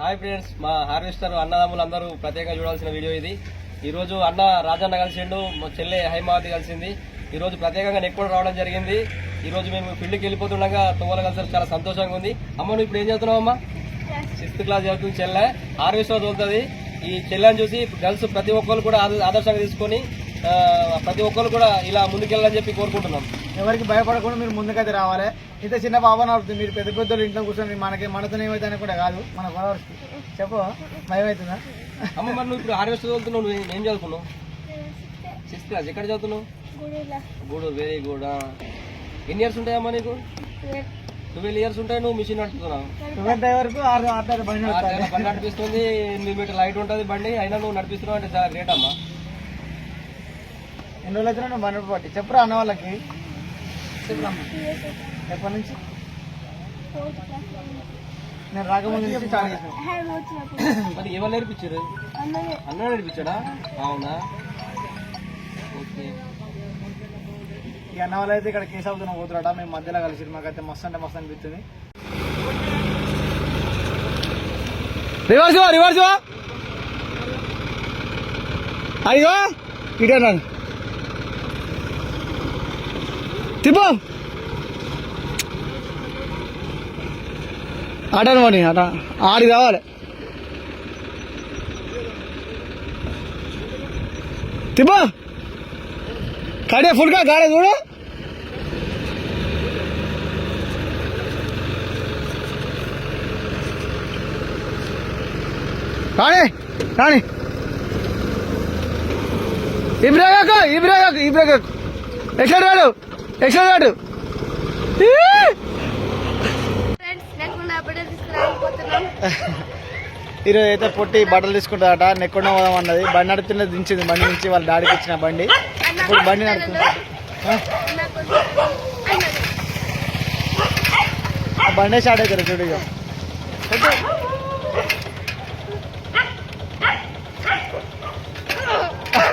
Hi friends మా harvester అన్నదమ్ములు అందరూ ప్రత్యేకంగా చూడాల్సిన వీడియో ఇది. ఈ రోజు అన్న రాజన్న కలిసిండు మా చెల్లె హైమావతి కలిసింది. ఈరోజు ప్రత్యేకంగా నెక్ కూడా రావడం జరిగింది. ఈరోజు మేము ఫీల్డ్కి వెళ్ళిపోతుండగా తువ్వలు కలిసి చాలా సంతోషంగా ఉంది. అమ్మ నువ్వు ఇప్పుడు ఏం చదువుతున్నావు అమ్మ సిక్స్త్ క్లాస్ చదువుతుంది చెల్లె. హార్వెస్టర్ చదువుతుంది. ఈ చెల్లెని చూసి గర్ల్స్ ప్రతి ఒక్కరు కూడా ఆదర్శంగా తీసుకొని ప్రతి ఒక్కరు కూడా ఇలా ముందుకెళ్ళాలని చెప్పి కోరుకుంటున్నాం. ఎవరికి భయపడకుండా మీరు ముందుకైతే రావాలి. ఇంత చిన్న బాబా నడుపుతుంది మీరు పెద్ద పెద్దలు ఇంట్లో కూర్చొని మనకి మనతో ఏమైతే కూడా కాదు. మన ఫాలోవర్స్ చెప్పు భయం అవుతుందా అమ్మ మరి నువ్వు ఇప్పుడు హార్వెస్టర్ చదువుతున్నావు నువ్వు ఏం చదువుతున్నావు? సిక్స్త్ క్లాస్ ఎక్కడ చదువుతున్నావు? గూడూరు వెరీ గుడ్ ఎన్ని ఇయర్స్ ఉంటాయమ్మా నీకు? ట్వెల్వ్ ఇయర్స్ ఉంటాయి నువ్వు మిషన్ నడుపుతున్నావు. ఆరు ఆరు బండి నడిపిస్తుంది ఎనిమిది మీటర్ లైట్ ఉంటుంది బండి అయినా నువ్వు నడిపిస్తున్నావు అంటే చాలా గ్రేట్ అమ్మా. ఎన్ని రోజులు వచ్చినా నువ్వు బండి పట్టి చెప్పురా అన్న వాళ్ళకి. ఎప్పటి నుంచి? నేను రాకముందు నుంచి స్టార్ట్ చేసిన మరి ఎవరు నేర్పించారు? అన్న నేర్పించాడా? అవునా? ఓకే. ఈ అన్న వాళ్ళు అయితే ఇక్కడ కేసు అవుతున్న పోతున్నాడ మేము మధ్యలో కలిసి మాకైతే మస్తు అంటే మస్తు అనిపిస్తుంది. రివర్స్ రివర్స్ అయ్యో ఇటే తిప్పు ఆటను పోనీ అట. ఆడి కావాలి. తిప్పు కాడే ఫుల్గా గాడే చూడు. రాణి రాణి. ఇబ్రాగాకు ఇబ్రాగాకు ఇబ్రాగాకు ఎక్కడ రాడు? ఈరోజు అయితే పొట్టి బట్టలు తీసుకుంటాడట. నెక్కుండా పోదాం అన్నది. బండి నడుపుతుండే దించింది. బండి నుంచి వాళ్ళ డాడీకి ఇచ్చిన బండి. ఇప్పుడు బండి నడుపుతుంది. ఆ? బండే స్టార్ట్ అవుతారు చూడు ఇక.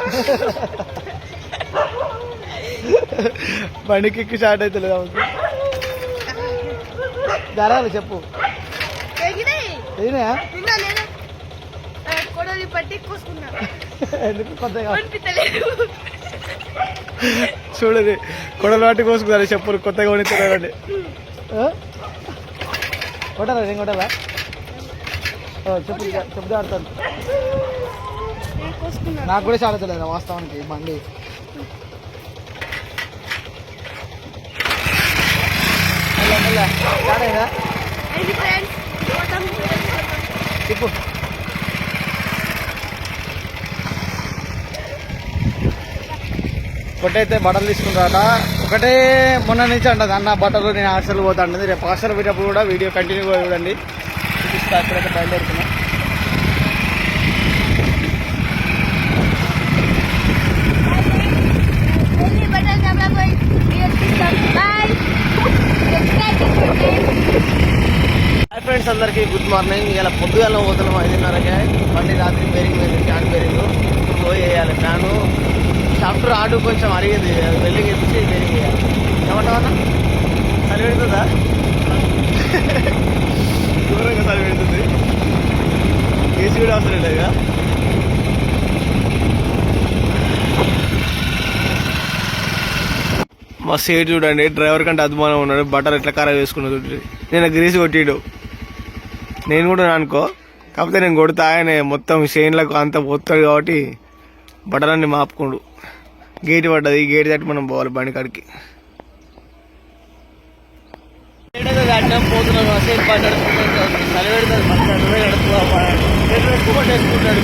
బండికి ఎక్కి స్టార్ట్ అవుతుంది కాబట్టి. జరగాలి చెప్పు. పట్టి ఎందుకు చూడది. కొడలు వాటి కోసుకున్నారు చెప్పులు కొత్తగా కొనిస్తున్నారండి కొట్టాలా? నేను కొట్టాలా? చెప్పు చెప్తే ఆడతాను నాకు కూడా చాలతలేదు వాస్తవానికి ఈ బండి. స్టార్ట్ అయిందా చెప్పు ఒకటైతే బట్టలు తీసుకుంటారట. ఒకటే మొన్న నుంచి అంటది అన్న బట్టలు నేను హాస్టల్ పోతా అంటది రేపు హాస్టల్ పోయినప్పుడు కూడా వీడియో కంటిన్యూగా చూడండి. చూపిస్తా అక్కడైతే బయలుదేరుతున్నా వెళ్ళి బట్టలు చెప్పలా పోయి వీడియో తీస్తాం బాయ్ సబ్స్క్రైబ్ చేసుకోండి హాయ్ ఫ్రెండ్స్ అందరికీ గుడ్ మార్నింగ్. ఇలా పొద్దుగాల పోతున్నాం ఐదున్నరకే. మళ్ళీ రాత్రి బేరింగ్ మీద ఫ్యాన్ బేరింగ్ పోయి వేయాలి ఫ్యాను. సాఫ్ట్వేర్ ఆడు కొంచెం అరిగేది వెల్డింగ్ ఇచ్చి బేరింగ్ వేయాలి ఏమంటావన్నా చలి పెడుతుందా దూరంగా చలి పెడుతుంది ఏసీ కూడా అవసరం లేదు కదా? మా సీట్ చూడండి డ్రైవర్ కంటే అద్భుతంగా ఉన్నాడు. బట్టలు ఎట్లా ఖరాబ్ చేసుకున్నాడు చూడండి నేను గ్రీస్ కొట్టిడు. నేను కూడా అనుకో. కాకపోతే నేను కొడితే ఆయన మొత్తం షేన్లకు అంత పోతాడు కాబట్టి బట్టలన్నీ మాపుకోడు. గేట్ పడ్డది ఈ గేట్ తట్టి మనం పోవాలి బండి కాడికి.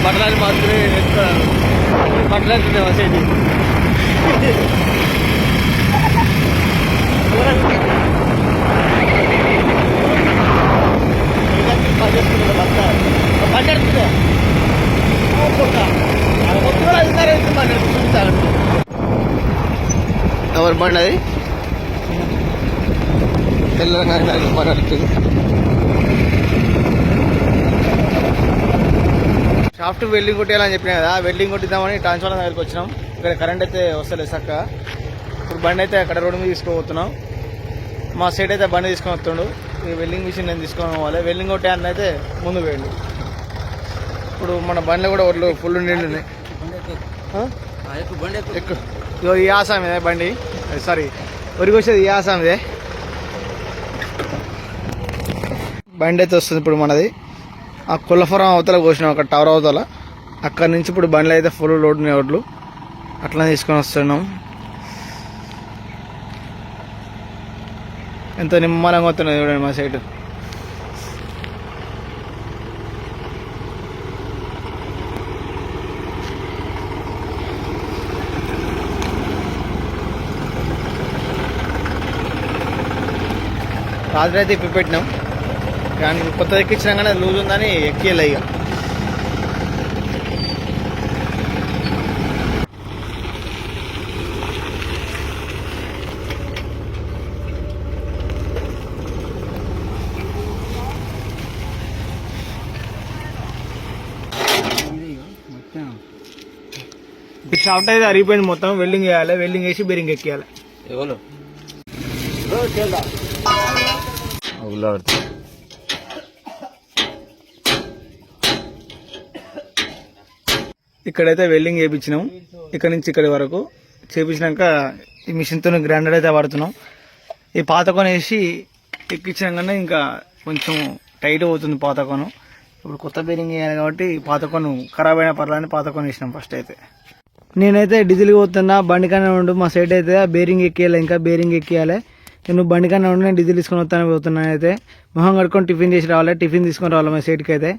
బట్టలని మాత్రమే బట్టలు వసేది ఎవరు బండి అది తెలంగాణ పడుతుంది షాఫ్ట్ వెల్డింగ్ కొట్టేయాలని చెప్పిన కదా వెల్డింగ్ కొట్టిద్దామని ట్రాన్స్ఫార్మర్ దగ్గరికి వచ్చినాం. ఇక్కడ కరెంట్ అయితే వస్తలేదు చక్క ఇప్పుడు బండి అయితే అక్కడ రోడ్డు మీద తీసుకోబోతున్నాం మా సైడ్ అయితే బండి తీసుకొని వస్తుండు. ఈ వెల్డింగ్ మిషన్ నేను తీసుకొని పోవాలి. వెల్డింగ్ కొట్టే అన్న అయితే ముందు వేయండి ఇప్పుడు మన బండ్లో కూడా ఒళ్ళు ఫుల్ నిండి ఉన్నాయి ఆ? ఎక్కు ఇగో ఈ ఆసాం ఇదే బండి. Eh, సారీ వరికి వచ్చేది ఈ ఆసాం ఇదే బండి అయితే వస్తుంది ఇప్పుడు మనది. ఆ కుల్లఫరం అవతల కోసినాం అక్కడ టవర్ అవతల. అక్కడ నుంచి ఇప్పుడు బండ్లు అయితే ఫుల్ లోడ్ ఉన్నాయి అట్లా తీసుకొని వస్తున్నాం. ఎంతో నిమ్మలంగా వస్తున్నది చూడండి మా సైడ్ రాత్రి అయితే ఇప్పి పెట్టినాం. కానీ కొత్త ఎక్కించినా కానీ లూజ్ ఉందని ఎక్కియలే ఇక. షాఫ్ట్ అయితే అరిగిపోయింది మొత్తం. వెల్డింగ్ చేయాలి వెల్డింగ్ వేసి బెరింగ్ ఎక్కియాలి. ఎవరు? ఇక్కడైతే వెల్డింగ్ చేయించినాం ఇక్కడ నుంచి ఇక్కడి వరకు చేయించినాక ఈ మిషన్తో గ్రైండర్ అయితే వాడుతున్నాం. ఈ పాత వేసి ఎక్కించినాకనే ఇంకా కొంచెం టైట్ అవుతుంది పాతకొను ఇప్పుడు కొత్త బేరింగ్ వేయాలి కాబట్టి పాతకొను ఖరాబ్ అయిన పర్లని పాత వేసినాం ఫస్ట్ అయితే. నేనైతే డీజిల్ పోతున్నా బండి కన్నా ఉండు మా సైడ్ అయితే బేరింగ్ ఎక్కియాలి ఇంకా బేరింగ్ ఎక్కియాలి. నేను బండి కన్నా ఉండి నేను డీజిల్ తీసుకొని వస్తాను పోతున్నాను అయితే. మొహం కడుక్కొని టిఫిన్ చేసి రావాలి? టిఫిన్ తీసుకొని రావాలి మా సైడ్కి అయితే?